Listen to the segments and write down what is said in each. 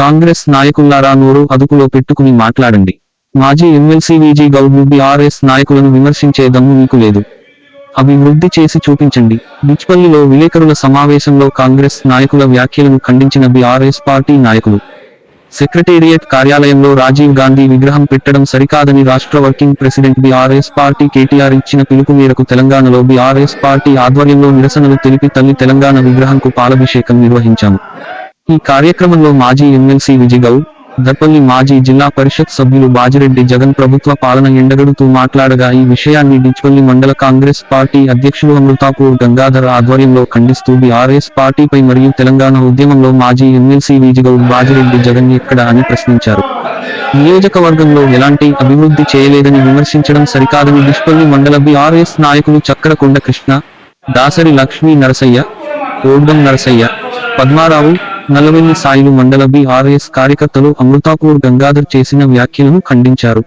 కాంగ్రెస్ నాయకుల్లారా నోరు అదుపులో పెట్టుకుని మాట్లాడండి. మాజీ ఎమ్మెల్సీ విజీ గౌడ్ బీఆర్ఎస్ నాయకులను విమర్శించే దమ్ము మీకు లేదు. అభివృద్ధి చేసి చూపించండి. బిచ్పల్లిలో విలేకరుల సమావేశంలో కాంగ్రెస్ నాయకుల వ్యాఖ్యలను ఖండించిన బీఆర్ఎస్ పార్టీ నాయకులు. సెక్రటేరియట్ కార్యాలయంలో రాజీవ్ గాంధీ విగ్రహం పెట్టడం సరికాదని రాష్ట్ర working president BRS party KTR ఇచ్చిన పిలుపు మేరకు తెలంగాణలో బీఆర్ఎస్ పార్టీ ఆధ్వర్యంలో నిరసనలు తెలిపి తల్లి తెలంగాణ విగ్రహంకు పాలభిషేకం నిర్వహించాము. ఈ కార్యక్రమంలో మాజీ ఎమ్మెల్సీ విజయగౌడ్ దర్పల్లి మాజీ జిల్లా పరిషత్ సభ్యులు బాజిరెడ్డి జగన్ ప్రభుత్వ పాలన ఎండగడుతూ మాట్లాడగా ఈ విషయాన్ని డిచ్పల్లి మండల కాంగ్రెస్ పార్టీ అధ్యక్షులు అమృతాపూర్ గంగాధర్ ఆధ్వర్యంలో ఖండిస్తూ బీఆర్ఎస్ పార్టీపై మరియు తెలంగాణ ఉద్యమంలో మాజీ ఎమ్మెల్సీ విజయగౌడ్ బాజిరెడ్డి జగన్ ఎక్కడ అని ప్రశ్నించారు. నియోజకవర్గంలో ఎలాంటి అభివృద్ధి చేయలేదని విమర్శించడం సరికాదని డిష్పల్లి మండల బీఆర్ఎస్ నాయకులు చక్రకొండ కృష్ణ దాసరి లక్ష్మీ నరసయ్య ఓడ్డం నరసయ్య పద్మారావు నలవెల్లి సాయిలు మండల బీఆర్ఎస్ కార్యకర్తలు అమృతాపూర్ గంగాధర్ చేసిన వ్యాఖ్యలను ఖండించారు.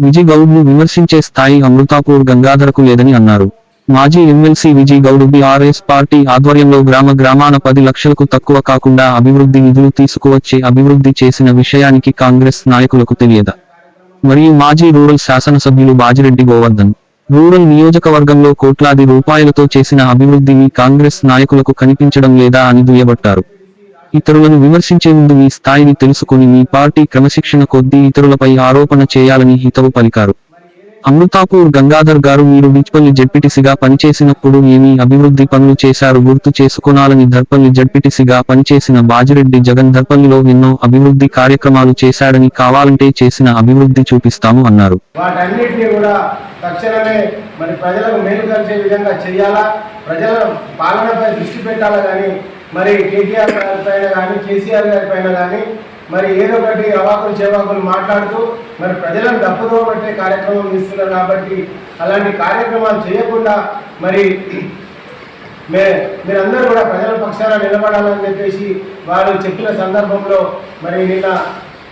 విజయ్ గౌడ్ను విమర్శించే స్థాయి అమృతాపూర్ గంగాధరకు లేదని అన్నారు. మాజీ MLC Vijay Goud BRS party ఆధ్వర్యంలో గ్రామ గ్రామాన పది లక్షలకు తక్కువ కాకుండా అభివృద్ధి నిధులు తీసుకువచ్చే అభివృద్ధి చేసిన విషయానికి కాంగ్రెస్ నాయకులకు తెలియదా? మరియు మాజీ రూరల్ శాసనసభ్యులు బాజిరెడ్డి గోవర్ధన్ రూరల్ నియోజకవర్గంలో కోట్లాది రూపాయలతో చేసిన అభివృద్ధిని కాంగ్రెస్ నాయకులకు కనిపించడం లేదా అని దుయ్యబట్టారు. ఇతరులను విమర్శించే ముందు మీ స్థాయిని తెలుసుకుని మీ పార్టీ క్రమశిక్షణ కొద్దీ ఇతరులపై ఆరోపణ చేయాలని హితవు పలికారు. అమృతాపూర్ గంగాధర్ గారు మీరు బిచ్పల్లి జడ్పిటిసిగా పనిచేసినప్పుడు ఏమీ అభివృద్ధి పనులు చేశారు గుర్తు చేసుకోనాలని దర్పల్లి జడ్పిటిసిగా పనిచేసిన బాజిరెడ్డి జగన్ దర్పల్లిలో ఎన్నో అభివృద్ధి కార్యక్రమాలు చేశాడని కావాలంటే చేసిన అభివృద్ధి చూపిస్తాము అన్నారు. వాటన్నిటిని కూడా తక్షణమే మరి ప్రజలకు మేలు విధంగా చేయాలా? ప్రజల పాలనపై దృష్టి పెట్టాలా? కానీ మరి కేటీఆర్ గారి పైన కానీ కేసీఆర్ గారి పైన కానీ మరి ఏదో ఒకటి అవాకులు చేవాకులు మాట్లాడుతూ మరి ప్రజలను తప్పుదో పట్టే కార్యక్రమం ఇస్తున్నారు కాబట్టి అలాంటి కార్యక్రమాలు చేయకుండా మరి మే మీరందరూ కూడా ప్రజల పక్షాన నిలబడాలని చెప్పేసి వారు చెప్పిన సందర్భంలో మరి నిన్న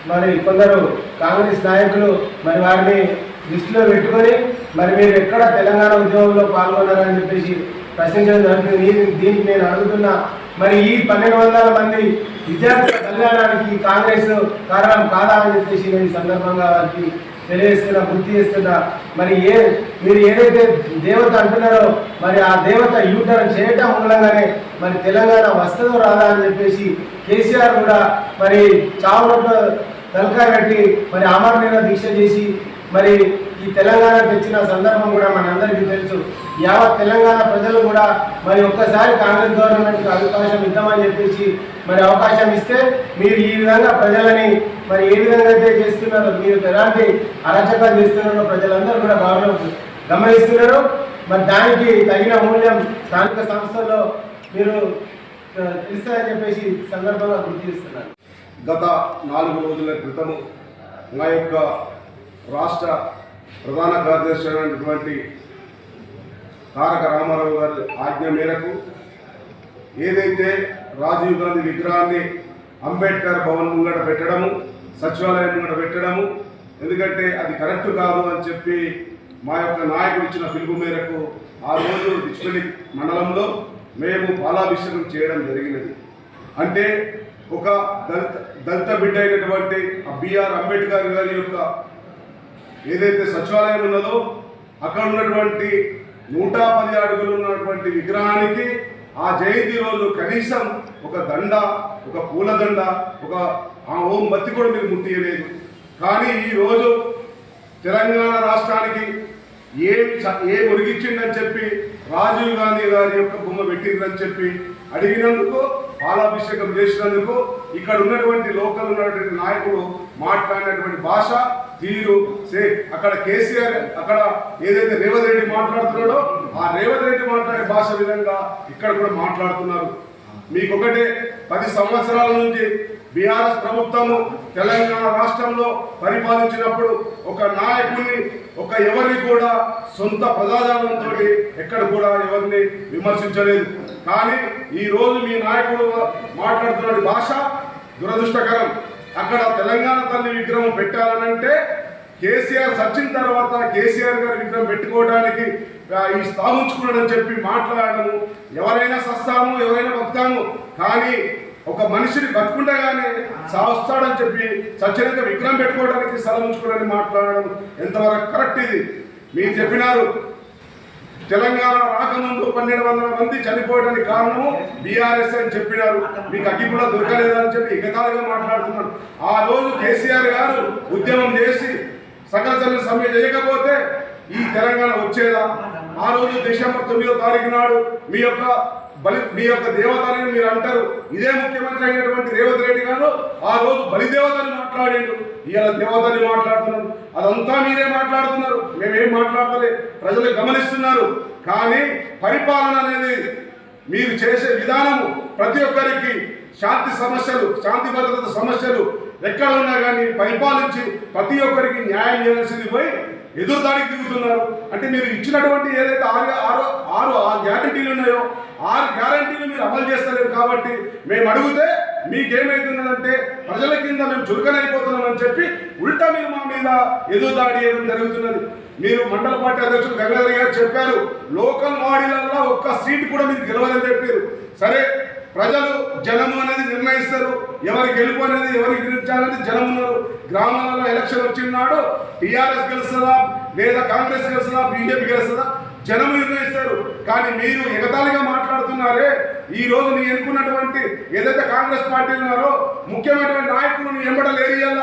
మరి కొందరు కాంగ్రెస్ నాయకులు మరి వారిని దృష్టిలో పెట్టుకొని మరి మీరు ఎక్కడ తెలంగాణ ఉద్యమంలో పాల్గొన్నారని చెప్పేసి ప్రశ్నించడం జరుగుతుంది. దీనికి నేను అడుగుతున్నా మరి ఈ పన్నెండు వందల మంది విద్యార్థుల కళ్యాణానికి కాంగ్రెస్ కారణం కాదా అని చెప్పేసి నేను సందర్భంగా వారికి తెలియజేస్తున్నా గుర్తు చేస్తున్నా. మరి ఏ మీరు ఏదైతే దేవత అంటున్నారో మరి ఆ దేవత యూటర్న్ చేయటం మూలంగానే మరి తెలంగాణ వస్తుందో రాదా అని చెప్పేసి కేసీఆర్ కూడా మరి చావులో తలకాయ పెట్టి మరి అమరనీయ దీక్ష చేసి మరి ఈ తెలంగాణ తెచ్చిన సందర్భం కూడా మనందరికీ తెలుసు. యావత్ తెలంగాణ ప్రజలు కూడా మరి ఒక్కసారి కాంగ్రెస్ గవర్నమెంట్కి అవకాశం ఇద్దామని చెప్పేసి మరి అవకాశం ఇస్తే మీరు ఈ విధంగా ప్రజలని మరి ఏ విధంగా అయితే చేస్తున్నారో మీరు ఎలాంటి అరాచకాలు చేస్తున్నారో ప్రజలందరూ కూడా బాగా గమనిస్తున్నారు. మరి దానికి తగిన మూల్యం స్థానిక సంస్థల్లో మీరు ఇస్తారని చెప్పేసి సందర్భంగా గుర్తు చేస్తున్నారు గత నాలుగు రోజుల క్రితము మా యొక్క రాష్ట్ర ప్రధాన కార్యదర్శి అయినటువంటి తారక రామారావు గారి ఆజ్ఞ మేరకు ఏదైతే రాజీవ్ గాంధీ విగ్రహాన్ని అంబేద్కర్ భవన్ ముంగట పెట్టడము సచివాలయం ముంగట పెట్టడము ఎందుకంటే అది కరెక్ట్ కాదు అని చెప్పి మా యొక్క నాయకుడు ఇచ్చిన పిలుపు మేరకు ఆ రోజు డిస్పెలి మండలంలో మేము పాలాభిషేకం చేయడం జరిగినది. అంటే ఒక దళిత దళిత బిడ్డ అయినటువంటి ఆ బిఆర్ అంబేద్కర్ గారి యొక్క ఏదైతే సచివాలయం ఉన్నదో అక్కడ ఉన్నటువంటి నూట పది అడుగులు ఉన్నటువంటి విగ్రహానికి ఆ జయంతి రోజు కనీసం ఒక దండ ఒక పూలదండ ఒక ఆ ఓం బత్తి కూడా మీరు ముట్టియలేదు కానీ ఈ రోజు తెలంగాణ రాష్ట్రానికి ఏం ఏ మురిగిచ్చిండని చెప్పి రాజీవ్ గాంధీ గారి యొక్క బొమ్మ పెట్టిందని చెప్పి అడిగినందుకు పాలాభిషేకం చేసినందుకు ఇక్కడ ఉన్నటువంటి లోకల్ ఉన్నటువంటి నాయకుడు మాట్లాడినటువంటి భాష తీరు సే అక్కడ కేసీఆర్ అక్కడ ఏదైతే రేవంత్ రెడ్డి మాట్లాడుతున్నాడో ఆ రేవంత్ రెడ్డి మాట్లాడే భాష విధంగా ఇక్కడ కూడా మాట్లాడుతున్నారు. మీకొకటే పది సంవత్సరాల నుంచి బీఆర్ఎస్ ప్రభుత్వము తెలంగాణ రాష్ట్రంలో పరిపాలించినప్పుడు ఒక నాయకుడిని ఒక ఎవరిని కూడా సొంత ప్రజాజాలంతో ఎక్కడ కూడా ఎవరిని విమర్శించలేదు. కానీ ఈ రోజు మీ నాయకుడు మాట్లాడుతున్న భాష దురదృష్టకరం. అక్కడ తెలంగాణ తల్లి విగ్రహం పెట్టాలనంటే కేసీఆర్ సచిన్ తర్వాత కేసీఆర్ గారి విగ్రహం పెట్టుకోవడానికి ఈ స్థాపించుకున్నాడని చెప్పి మాట్లాడము. ఎవరైనా సస్తాము ఎవరైనా బతుకాము కానీ ఒక మనిషిని బతుకుండగానే సాగుస్తాడని చెప్పి సత్యనంగా విగ్రహం పెట్టుకోవడానికి స్థలం ఉంచుకోవడానికి మాట్లాడడం ఎంతవరకు కరెక్ట్ ఇది? మీరు చెప్పినారు తెలంగాణ రాకముందు పన్నెండు వందల మంది చనిపోయడానికి కారణము బీఆర్ఎస్ అని చెప్పినారు. మీకు అగ్గిపుల దొరకలేదని చెప్పి ఎగతాళిగా మాట్లాడుతున్నారు. ఆ రోజు కేసీఆర్ గారు ఉద్యమం చేసి సకల చర్య సమ్మె చేయకపోతే ఈ తెలంగాణ వచ్చేదా? ఆ రోజు డిసెంబర్ తొమ్మిదో తారీఖు నాడు మీ యొక్క బలి మీ యొక్క దేవతని మీరు అంటారు. ఇదే ముఖ్యమంత్రి అయినటువంటి రేవంత్ రెడ్డి గారు ఆ రోజు బలిదేవతని మాట్లాడాడు. ఇవాళ దేవతని మాట్లాడుతున్నారు. అదంతా మీరే మాట్లాడుతున్నారు. మేమేం మాట్లాడతలే. ప్రజలు గమనిస్తున్నారు. కానీ పరిపాలన అనేది మీరు చేసే విధానము ప్రతి ఒక్కరికి శాంతి సమస్యలు శాంతి భద్రత సమస్యలు ఎక్కడ ఉన్నా కానీ పరిపాలించి ప్రతి ఒక్కరికి న్యాయం చేయాల్సింది పోయి ఎదురుదాడికి దిగుతున్నారు అంటే మీరు ఇచ్చినటువంటి ఏదైతే ఆరు ఆరు ఆరు ఆ గ్యారంటీలు ఉన్నాయో ఆరు గ్యారంటీలు మీరు అమలు చేస్తలేరు కాబట్టి మేము అడిగితే మీకేమైతున్నదంటే ప్రజల కింద మేము చురుకనైపోతున్నామని చెప్పి ఉల్టా మీరు మా మీద ఎదురుదాడి చేయడం జరుగుతున్నది. మీరు మండల పార్టీ అధ్యక్షుడు గంగాధర్ గారు చెప్పారు లోకల్ బాడీలలో ఒక్క సీట్ కూడా మీరు గెలవదని చెప్పారు. సరే ప్రజలు జనము అనేది నిర్ణయిస్తారు. ఎవరి గెలుపు అనేది ఎవరికి గెలిచారనేది జనం ఉన్నారు. గ్రామాలలో ఎలక్షన్ వచ్చినాడు టీఆర్ఎస్ గెలుస్తుందా? లేదా కాంగ్రెస్ గెలుస్తుందా? బీజేపీ గెలుస్తుందా? జనం నిర్ణయిస్తారు. కానీ మీరు ఎగతాళిగా మాట్లాడుతున్నారే ఈ రోజు నీ ఎన్నుకున్నటువంటి ఏదైతే కాంగ్రెస్ పార్టీ ఉన్నారో ముఖ్యమైనటువంటి నాయకులు నువ్వు ఎంబడలేరు ఇయ్యాల.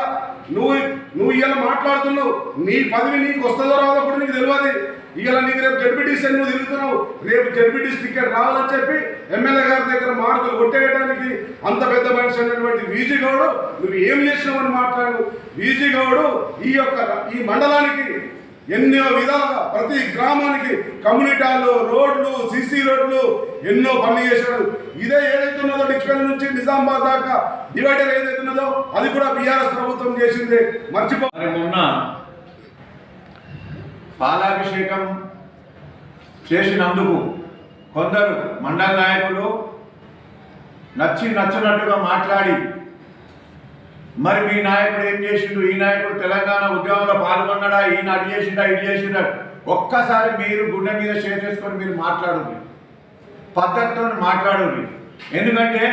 నువ్వు నువ్వు ఇవాళ మాట్లాడుతున్నావు. నీ పదవి నీకు వస్తుందో రాదో కూడా నీకు తెలియదు. ఇవాళ నీకు రేపు జడ్పీటీసీ నువ్వు తిరుగుతున్నావు. రేపు జడ్పీటీసీ టికెట్ రావాలని చెప్పి ఎమ్మెల్యే గారి దగ్గర మార్కులు కొట్టేయడానికి అంత పెద్ద మనిషి అయినటువంటి వీజీ గౌడు నువ్వు ఏం చేసినావు అని మాట్లాడు. వీజీ గౌడు ఈ యొక్క ఈ మండలానికి ఎన్నో విధాలుగా ప్రతి గ్రామానికి కమ్యూనిటీలు రోడ్లు సిసి రోడ్లు ఎన్నో పనులు చేశాడు ఇదే ఏదైతే ఉన్నదో డిక్షన్ నుంచి నిజామాబాద్ దాకా డివైడర్ ఏదైతే ఉన్నదో అది కూడా బీఆర్ఎస్ ప్రభుత్వం చేసిందే. మర్చిపో మొన్న పాలాభిషేకం చేసినందుకు కొందరు మండల నాయకులు నచ్చి నచ్చినట్టుగా మాట్లాడి మరి మీ నాయకుడు ఏం చేసిండు? ఈ నాయకుడు తెలంగాణ ఉద్యమంలో పాల్గొన్నాడా? ఈయన అటు చేసిండా? ఇటు చేసిండా? ఒక్కసారి మీరు గుండె మీద షేర్ చేసుకొని మీరు మాట్లాడండి. పద్ధతితో మాట్లాడండి. ఎందుకంటే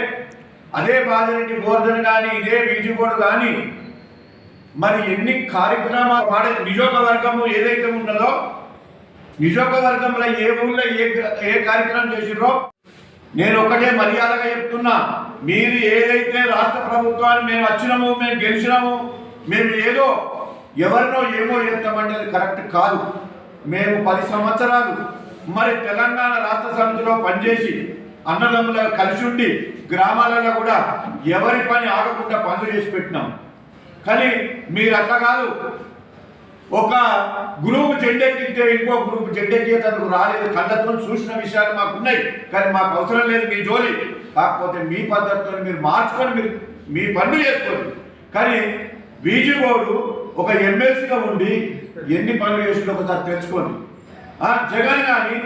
అదే బాధిరెడ్డి గోర్ధన్ కానీ ఇదే బీజుగోడు కానీ మరి ఎన్ని కార్యక్రమాలు వాడే నియోజకవర్గము ఏదైతే ఉన్నదో నియోజకవర్గంలో ఏ ఊళ్ళో ఏ ఏ కార్యక్రమం చేసిర్రో నేను ఒకటే మర్యాదగా చెప్తున్నా. మీరు ఏదైతే రాష్ట్ర ప్రభుత్వాన్ని మేము వచ్చినాము మేము గెలిచినాము మేము ఏదో ఎవరినో ఏమో చేస్తామంటే అది కరెక్ట్ కాదు. మేము పది సంవత్సరాలు మరి తెలంగాణ రాష్ట్ర సమితిలో పనిచేసి అన్నదమ్ముల కలిసి ఉండి గ్రామాలలో కూడా ఎవరి పని ఆగకుండా పనులు చేసి పెట్టినాం. కానీ మీరు అట్లా కాదు. ఒక గ్రూప్ జెండెక్కితే ఇంకో గ్రూప్ జెండెక్కేందుకు రాలేదు. కళ్ళతో చూసిన విషయాలు మాకు ఉన్నాయి కానీ మాకు అవసరం లేదు మీ జోలి. కాకపోతే మీ పద్ధతితో మీరు మార్చుకొని మీరు మీ పనులు చేసుకోండి. కానీ బీజీగోడు ఒక ఎమ్మెల్సీగా ఉండి ఎన్ని పనులు చేసిందో ఒకసారి తెలుసుకోండి. జగన్ కానీ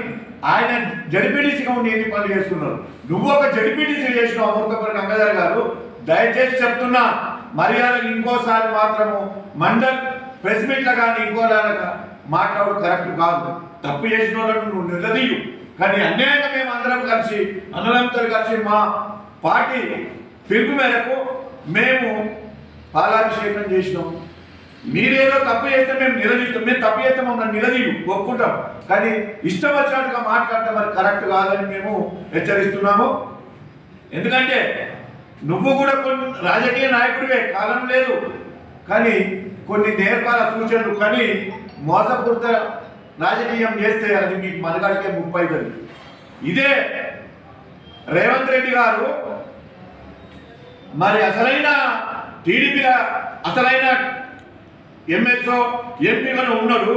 ఆయన జడిపిడిసిగా ఉండి ఎన్ని పనులు చేసుకున్నారు నువ్వు ఒక జడిపిడిసి చేసిన అమృతపురి గంగాధర్ గారు దయచేసి చెప్తున్నా మర్యాద ఇంకోసారి మాత్రము మండల్ ప్రెస్ మీట్లో కానీ ఇంకో మాట్లాడు కరెక్ట్ కాదు. తప్పు చేసిన వాళ్ళను నువ్వు నిలదీయు. కానీ అన్యాయంగా మేము అందరం కలిసి అన్నలంతో కలిసి మా పార్టీ పిలుపు మేరకు మేము పాలాభిషేకం చేసినాం. మీరేదో తప్పు చేస్తే మేము నిలదీస్తాం. మేము తప్పు చేస్తే మమ్మల్ని నిలదీయు ఒప్పుకుంటాం. కానీ ఇష్టం వచ్చినట్టుగా మాట్లాడటం మరి కరెక్ట్ కాదని మేము హెచ్చరిస్తున్నాము. ఎందుకంటే నువ్వు కూడా కొన్ని రాజకీయ నాయకుడివే కాలం లేదు. కానీ కొన్ని నేర్పాల సూచనలు కానీ మోసపూరిత రాజకీయం చేస్తే అది మీకు మనగాడికే ముప్పై అవుతుంది ఇదే రేవంత్ రెడ్డి గారు మరి అసలైన టీడీపీల అసలైన ఎంఎస్ఓ ఎంపీలను ఉన్నాడు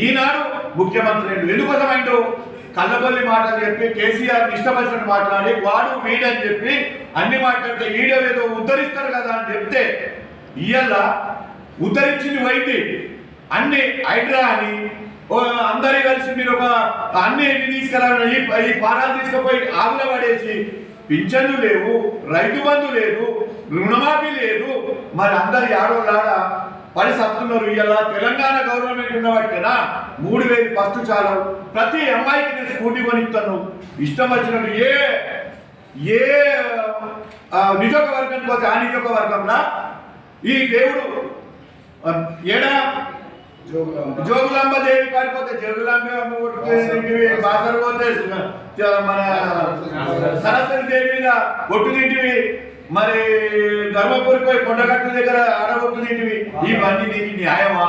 ఈనాడు ముఖ్యమంత్రి అయ్యిండు. ఎందుకోసమైండు? కళ్ళబొల్లి మాటలు చెప్పి కేసీఆర్ ఇష్టపడినట్టు మాట్లాడి వాడు వీడని చెప్పి అన్ని మాట్లాడితే ఈడేదో ఉద్ధరిస్తారు కదా అని చెప్తే ఇయ్యాల. ఉద్ధరించింది వైద్య అన్ని హైడ్రా అని. అందరి కలిసి మీరు ఒక అన్ని ఇవి తీసుకురావాలి. ఈ పారాలు తీసుకుపోయి ఆవుల పడేసి. పింఛన్లు లేవు రైతు బంధు లేదు రుణమాఫీ లేదు. మరి అందరి ఆడోళ్ళాడ పడి సత్తున్నారు ఇయ్యాల. తెలంగాణ గవర్నమెంట్ ఉన్న వాటికైనా మూడు వేలు ఫస్ట్ చాలు. ప్రతి అమ్మాయికి నేను స్కూటీ కొనిస్తాను ఇష్టం వచ్చినట్టు ఏ ఏ ఆ, వర్గం పోతే ఆ నియోజకవర్గంలో ఈ దేవుడు ఏడా? జోగులాంబ. దేవి కాడిపోతే జోగులాంబ బాసర పోతే మన సరస్వతి దేవి మీద ఒట్టు తింటివి మరి ధర్మపురి పోయి కొండగట్టు దగ్గర ఆడ ఒట్టు తింటివి. ఇవన్నీ నీకు న్యాయమా?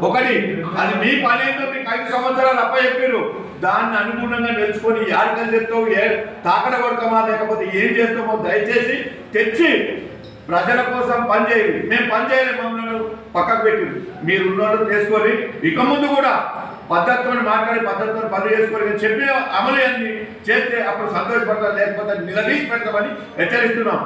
ఒకటి అది మీ పని ఏంటో మీకు ఐదు సంవత్సరాలు అప్ప చెప్పారు దాన్ని అనుగుణంగా నేర్చుకొని యాడికలు చెప్తావు ఏ తాకడ కొడతామా లేకపోతే ఏం చేస్తామో దయచేసి తెచ్చి ప్రజల కోసం పనిచేయండి మేము పనిచేయాలి మమ్మల్ని పక్కకు పెట్టి మీరు ఉన్నోళ్ళు చేసుకొని ఇక ముందు కూడా పద్ధతితో మాట్లాడి పద్ధతితో పని చేసుకొని నేను చెప్పిన అమలు చేస్తే అప్పుడు సంతోషపడతారు లేకపోతే నిలదీసి పెడతామని హెచ్చరిస్తున్నాం.